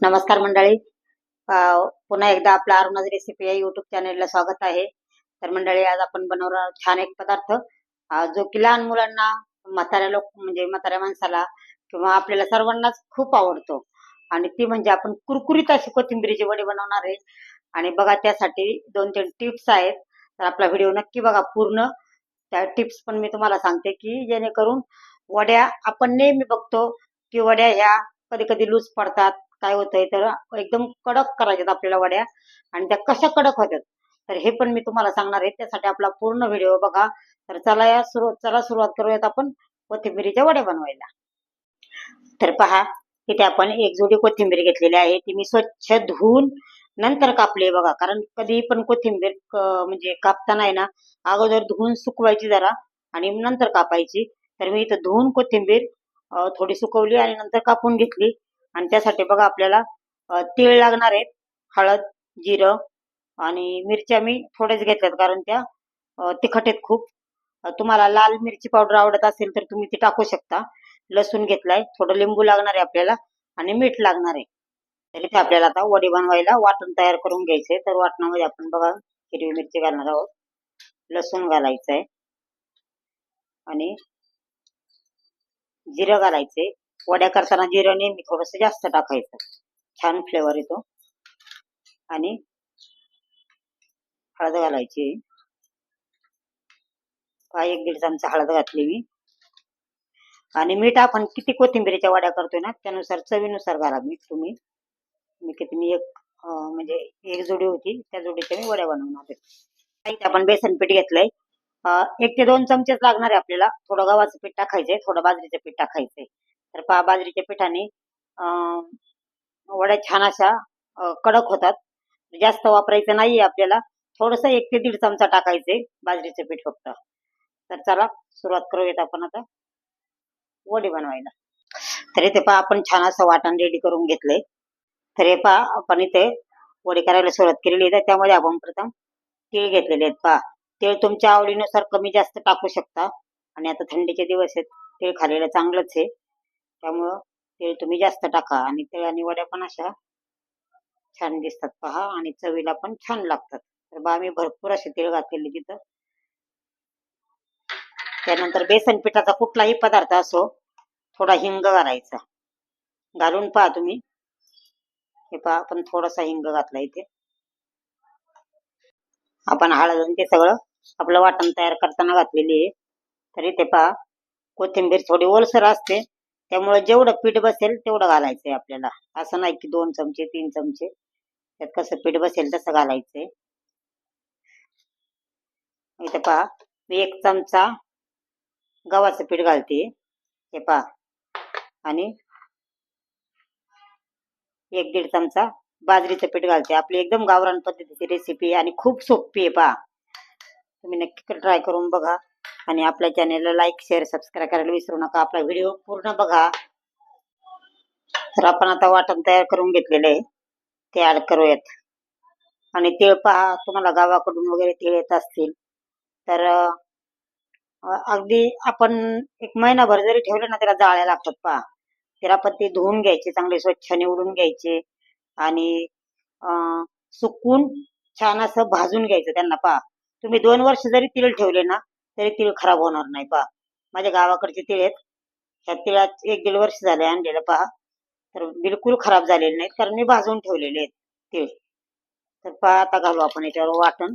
नमस्कार मंडळी. पुन्हा एकदा आपला अरुणाज रेसिपी या युट्यूब चॅनेलला स्वागत आहे. तर मंडळी आज आपण बनवणार छान एक पदार्थ. जो की लहान मुलांना म्हाताऱ्या लोक म्हणजे म्हाताऱ्या माणसाला किंवा आपल्याला सर्वांनाच खूप आवडतो. आणि ती म्हणजे आपण कुरकुरीत अशी कोथिंबीरीचे वडी बनवणार आहे. आणि बघा त्यासाठी दोन तीन टिप्स आहेत. तर आपला व्हिडिओ नक्की बघा पूर्ण. त्या टिप्स पण मी तुम्हाला सांगते की जेणेकरून वड्या आपण नेहमी बघतो की वड्या ह्या कधी कधी लूज पडतात. काय होतंय तर एकदम कडक करायच्यात आपल्याला वड्या आणि त्या कशा कडक होत्यात. तर हे पण मी तुम्हाला सांगणार आहे. त्यासाठी आपला पूर्ण व्हिडिओ बघा. तर चला या सुरू चला सुरुवात करूयात आपण कोथिंबिरीच्या वड्या बनवायला. तर पहा इथे आपण एक जोडी कोथिंबीर घेतलेली आहे. ती मी स्वच्छ धुवून नंतर कापली बघा. कारण कधी पण कोथिंबीर म्हणजे कापताना आहे ना. अगोदर धुवून सुकवायची जरा आणि नंतर कापायची. तर मी इथं धुवून कोथिंबीर थोडी सुकवली आणि नंतर कापून घेतली. आणि त्यासाठी बघा आपल्याला तीळ लागणार आहेत. हळद जिरं आणि मिरच्या मी थोड्याच घेतल्यात कारण त्या तिखट आहेत खूप. तुम्हाला लाल मिरची पावडर आवडत असेल तर तुम्ही ती टाकू शकता. लसूण घेतलाय थोडं लिंबू लागणार आहे आपल्याला आणि मीठ लागणार आहे. तर इथे आपल्याला आता वडी बनवायला वाटण तयार करून घ्यायचंय. तर वाटणामध्ये आपण बघा हिरवी मिरची घालणार आहोत. लसूण घालायचंय आणि जिरं घालायचे वड्या करताना जिरं नेहमी थोडस जास्त टाकायचं. छान फ्लेवर येतो. आणि हळद घालायची. हा एक दीड चमचा हळद घातली मी आणि मीठ आपण किती कोथिंबीरीच्या वड्या करतोय ना त्यानुसार चवीनुसार घाला मीठ तुम्ही. मी किती मी एक म्हणजे एक जोडी होती त्या जोडीच्या मी वड्या बनवणार आहे. आपण बेसन पीठ घेतलंय. एक ते दोन चमचेच लागणार आहे आपल्याला. थोडं गव्हाचं पीठ टाकायचंय थोडं बाजरीचं पीठ टाकायचंय. तर पहा बाजरीच्या पिठाने अं, वड्या छान अशा कडक होतात. जास्त वापरायचं नाहीये आपल्याला. थोडस एक ते दीड चमचा टाकायचे बाजरीचं पीठ फक्त. तर चला सुरुवात करूयात आपण आता वडी बनवायला. तर इथे पहा आपण छान असं वाटण रेडी करून घेतलंय. तर हे पहा आपण इथे वडी करायला सुरुवात केलेली आहे. तर त्यामध्ये आपण प्रथम तीळ घेतलेले आहेत. पहा तीळ तुमच्या आवडीनुसार कमी जास्त टाकू शकता. आणि आता थंडीचे दिवस आहेत. तीळ खाल्लेलं चांगलंच आहे. त्यामुळं तीळ तुम्ही जास्त टाका. आणि तेळ आणि वड्या पण अशा छान दिसतात पहा. आणि चवीला पण छान लागतात. तर बा मी भरपूर असे तेल घातलेले तिथं. त्यानंतर बेसन पिठाचा कुठलाही पदार्थ असो थोडा हिंग घालायचा. घालून पहा तुम्ही. हे पहा आपण थोडासा हिंग घातला इथे. आपण हळद ते सगळं आपलं वाटण तयार करताना घातलेली आहे. तरी ते पहा कोथिंबीर थोडी ओलसर असते. त्यामुळे जेवढं पीठ बसेल तेवढं घालायचंय आपल्याला. असं नाही की दोन चमचे तीन चमचे. त्यात कसं पीठ बसेल तसं घालायचंय. इथं पहा मी एक चमचा गव्हाचं पीठ घालते. हे पहा. आणि एक दीड चमचा बाजरीचं पीठ घालते. आपली एकदम गावरान पद्धतीची रेसिपी आणि खूप सोपी आहे पहा. तुम्ही नक्की ट्राय करून बघा. आणि आपल्या चॅनेलला लाईक शेअर सबस्क्राईब करायला विसरू नका. आपला व्हिडिओ पूर्ण बघा. तर आपण आता वाटण तयार करून घेतलेलं आहे. ते ऍड करूयात. आणि तीळ पहा तुम्हाला गावाकडून वगैरे तीळ येत असतील. तर अगदी आपण एक महिनाभर जरी ठेवले ना त्याला जाळ्या लागतात पहा. त्याला पण ते धुवून घ्यायचे चांगले स्वच्छ निवडून घ्यायचे. आणि सुकून छान असं भाजून घ्यायचं त्यांना पहा. तुम्ही दोन वर्ष जरी तिळ ठेवले ना तरी तिळ खराब होणार नाही पहा. माझ्या गावाकडचे तिळ आहेत. ह्या तिळात एक दीड वर्ष झाले आणलेलं पहा. तर बिलकुल खराब झालेले नाहीत कारण मी भाजून ठेवलेले आहेत तिळ. तर पहा आता घालू आपण याच्यावर वाटण.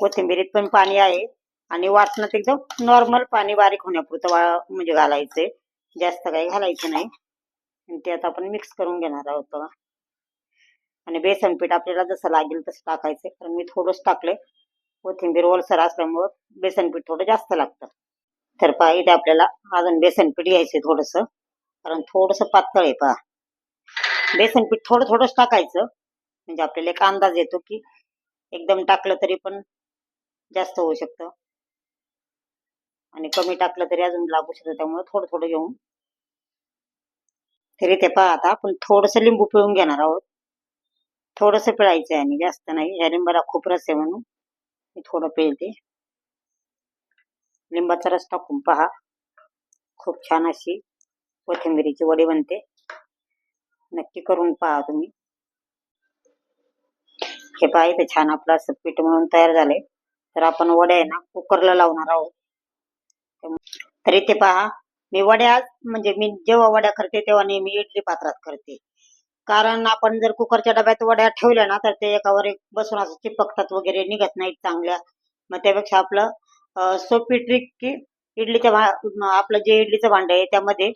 कोथिंबीरीत पण पाणी आहे आणि वाटणात एकदम नॉर्मल पाणी बारीक होण्यापुरतं वा म्हणजे घालायचंय. जास्त काही घालायचं नाही. आणि ते आता आपण मिक्स करून घेणार आहोत बघा. आणि बेसन पीठ आपल्याला जसं लागेल तसं टाकायचंय कारण मी थोडंच टाकलंय. कोथिंबीर ओलसर असल्यामुळं बेसन पीठ थोडं जास्त लागतं. तर पहा इथे आपल्याला अजून बेसन पीठ घ्यायचं थोडस. कारण थोडस पातळ आहे पहा. बेसन पीठ थोडं थोडंच टाकायचं. म्हणजे आपल्याला एक अंदाज येतो की एकदम टाकलं तरी पण जास्त होऊ शकतं. आणि कमी टाकलं तरी अजून लागू शकतं त्यामुळे थोडं थोडं घेऊन. तरी ते पहा आता आपण थोडस लिंबू पिळून घेणार आहोत. थोडस पिळायचं आहे आणि जास्त नाही. या लिंबाला खूप रस आहे म्हणून. मी थोडं पिळते लिंबाचा रस टाकून पहा. खूप छान अशी कोथिंबिरीची वडी बनते. नक्की करून पहा तुम्ही. हे पहा इथे छान आपलं असं पीठ म्हणून तयार झालंय. तर आपण वड्या आहे ना कुकरला लावणार आहोत. तर इथे पहा मी वड्या म्हणजे मी जेव्हा वड्या करते तेव्हा नेहमी इडली पात्रात करते. कारण आपण जर कुकरच्या डब्यात वड्या ठेवल्या ना तर ते एकावर एक बसून असं चिपकतात वगैरे निघत नाहीत चांगल्या. मग त्यापेक्षा आपलं सोपी ट्रिक की इडलीच्या भा- आपलं जे इडलीचं भांडं आहे त्यामध्ये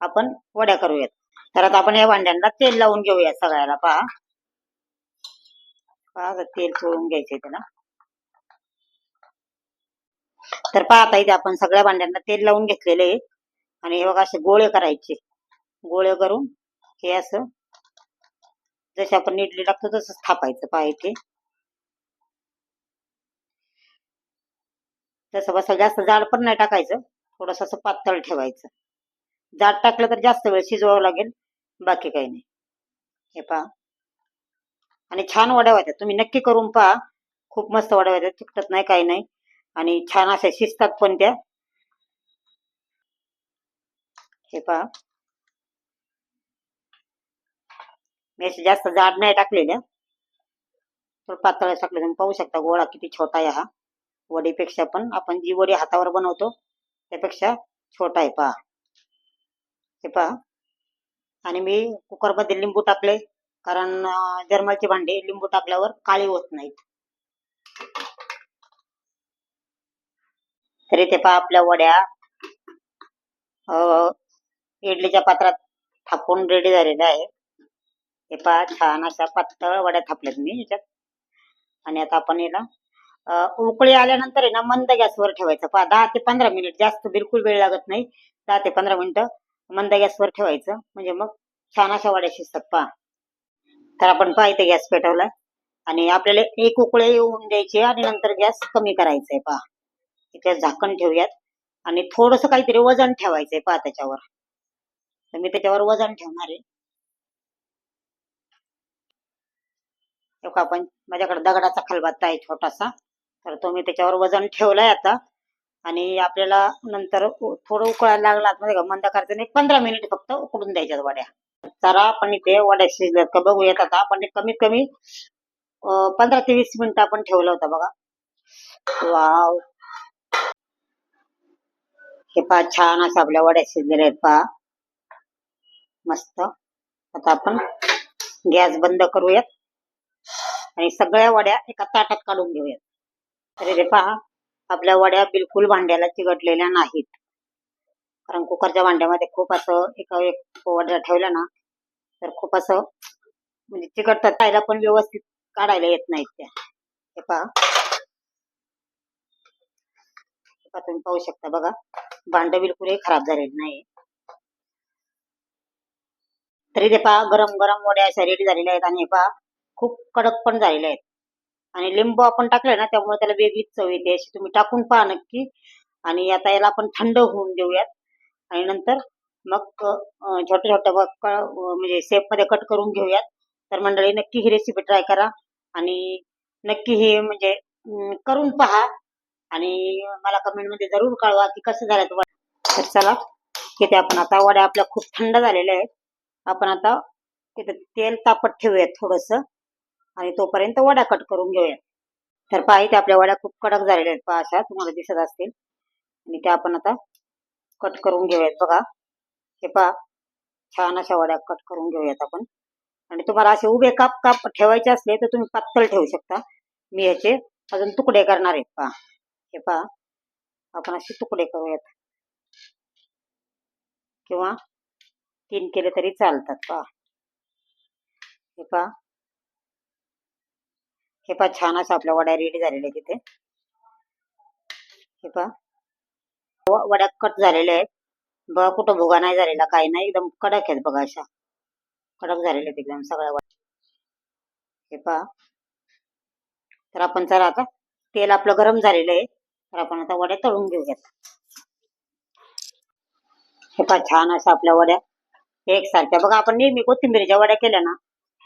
आपण वड्या करूयात. तर आता आपण या भांड्यांना तेल लावून घेऊया सगळ्याला. पहा. पहा तेल चोळून घ्यायचंय त्याला. तर पहा आता इथे आपण सगळ्या भांड्यांना तेल लावून घेतलेले आणि हे बघा असे गोळे करायचे. गोळे करून हे असं जसे आपण इडली टाकतो तसंच थापायचं पाय इथे तसं बसा जास्त जाड पण नाही टाकायचं. थोडस असं पातळ ठेवायचं. जाड टाकलं तर जास्त वेळ शिजवावं लागेल बाकी काही नाही. हे पहा. आणि छान वड्या होत्या. तुम्ही नक्की करून पहा. खूप मस्त वड्या होत्या. चिकटत नाही काही नाही. आणि छान अशा शिजतात पण त्या. हे पहा. मी अशी जास्त जाड नाही टाकलेल्या तर पातळ टाकले तुम्ही पाहू शकता गोळा किती छोटा आहे हा. वडीपेक्षा पण आपण जी वडी हातावर बनवतो त्यापेक्षा छोटा आहे पहा. हे पहा. आणि मी कुकरमध्ये लिंबू टाकले कारण जर्मलचे भांडे लिंबू टाकल्यावर काळी होत नाहीत. तरी ते पहा आपल्या वड्या. इडलीच्या पात्रात थापून रेडी झालेल्या आहे हे पहा छान असा पातळ वड्या थापल्यात मी याच्यात. आणि आता आपण याला उकळी आल्यानंतर आहे ना मंद गॅसवर ठेवायचं. पहा दहा ते पंधरा मिनिट जास्त बिलकुल वेळ लागत नाही. दहा ते पंधरा मिनिटं मंद गॅसवर ठेवायचं. म्हणजे मग छान अशा वड्या शिजतात पहा. तर आपण पहा इथे गॅस पेटवलाय आणि आपल्याला एक उकळी येऊन द्यायची आणि नंतर गॅस कमी करायचा आहे पहा. इथे झाकण ठेवूयात. आणि थोडस काहीतरी वजन ठेवायचंय पहा त्याच्यावर. तर मी त्याच्यावर वजन ठेवणार आहे. एक आपण माझ्याकडे दगडाचा खलबत्ता आहे छोटासा. तर तो मी त्याच्यावर वजन ठेवलाय आता. आणि आपल्याला नंतर थोडं उकळायला लागला म्हणजे का मंद करायचं एक पंधरा मिनिट फक्त उकडून द्यायच्यात वड्या. तर आपण इथे वड्या शिजल्यात का बघूयात आता. आपण कमीत कमी पंधरा ते वीस मिनिट आपण ठेवलं होतं बघा. वाव. हे पहा छान असं आपल्या वड्या शिजलेल्या आहेत पहा. मस्त. आता आपण गॅस बंद करूयात. आणि सगळ्या वड्या एका ताटात काढून घेऊयात. तरी रे पहा आपल्या वड्या बिलकुल भांड्याला चिकटलेल्या नाहीत. कारण कुकरच्या भांड्यामध्ये खूप असं एका एक वड्या ठेवल्या ना तर खूप असं म्हणजे चिकटतात खायला पण व्यवस्थित काढायला येत नाहीत त्या. हे पहा. हे पहा तुम्ही पाहू शकता बघा. भांड बिलकुलही खराब झालेलं नाही तरी ते पहा गरम गरम वड्या अशा रेडी झालेल्या आहेत. आणि हे पहा खूप कडक पण झालेले आहेत. आणि लिंबू आपण टाकले ना त्यामुळे त्याला वेगळीच चव येते. अशी तुम्ही टाकून पहा नक्की. आणि आता याला आपण थंड होऊन देऊयात. आणि नंतर मग छोट्या छोट्या म्हणजे शेपमध्ये कट करून घेऊयात. तर मंडळी नक्की ही रेसिपी ट्राय करा. आणि नक्की हे म्हणजे करून पहा. आणि मला कमेंटमध्ये जरूर कळवा की कसं झालं तुम्हाला तर चला किती आपण आता वड्या आपल्या खूप थंड झालेल्या आहेत. आपण आता तिथे तेल तापत ठेवूयात थोडस. आणि तोपर्यंत वड्या कट करून घेऊयात तर पहा इथे आपल्या वड्या खूप कडक झालेल्या आहेत. पहा अशा तुम्हाला दिसत असतील. आणि त्या आपण आता कट करून घेऊयात. बघा हे पहा छान अशा वड्या कट करून घेऊयात आपण. आणि तुम्हाला असे उभे काप काप ठेवायचे असले तर तुम्ही पातळ ठेवू शकता. मी याचे अजून तुकडे करणार आहेत पहा हे पहा आपण असे तुकडे करूयात. किंवा तीन केले तरी चालतात. पहा. हे पहा हे पहा छान असं आपल्या वड्या रेडी झालेल्या आहेत तिथे हे पहा. वड्या कट झालेल्या आहेत. बघा कुठं भुगा नाही झालेला काही नाही. एकदम कडक आहेत बघा अशा. कडक झालेल्या आहेत एकदम सगळ्या वड्या. हे पहा. तर आपण चला आता तेल आपलं गरम झालेलं आहे. तर आपण आता वड्या तळून घेऊयात. हे पहा छान अशा आपल्या वड्या एकसारख्या. बघा आपण नेहमी कोथिंबीरीच्या वड्या केल्या ना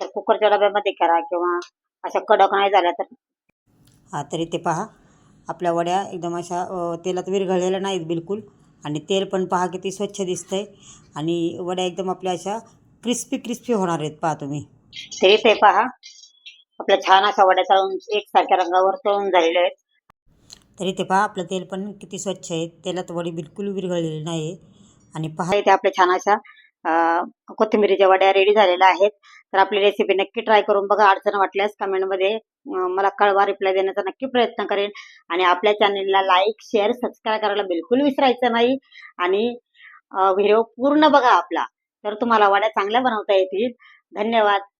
तर कुकरच्या डब्यामध्ये करा किंवा अशा कडक नाही झाल्या तर. हा तरी ते पहा. आपल्या वड्या एकदम अशा तेलात विरघळलेल्या नाहीत बिलकुल. आणि तेल पण पहा किती स्वच्छ दिसतंय. आणि वड्या एकदम आपल्या अशा क्रिस्पी क्रिस्पी होणार आहेत पहा तुम्ही. तरी ते पहा. आपल्या छान अशा वड्या तळून एकसारख्या रंगावर तळून झालेले आहेत. तरी ते पहा आपलं तेल पण किती स्वच्छ आहे. तेलात वडी बिलकुल विरघळलेली नाही आणि पहा. इथे आपल्या छान अशा कोथिंबिरीच्या वड्या रेडी झालेल्या आहेत. तर आपली रेसिपी नक्की ट्राय करून बघा. अडचण वाटल्यास कमेंटमध्ये मला कळवा. रिप्लाय देण्याचा नक्की प्रयत्न करेन. आणि आपल्या चॅनेलला लाईक शेअर सबस्क्राईब करायला बिलकुल विसरायचं नाही. आणि व्हिडिओ पूर्ण बघा आपला. तर तुम्हाला वड्या चांगल्या बनवता येतील. धन्यवाद.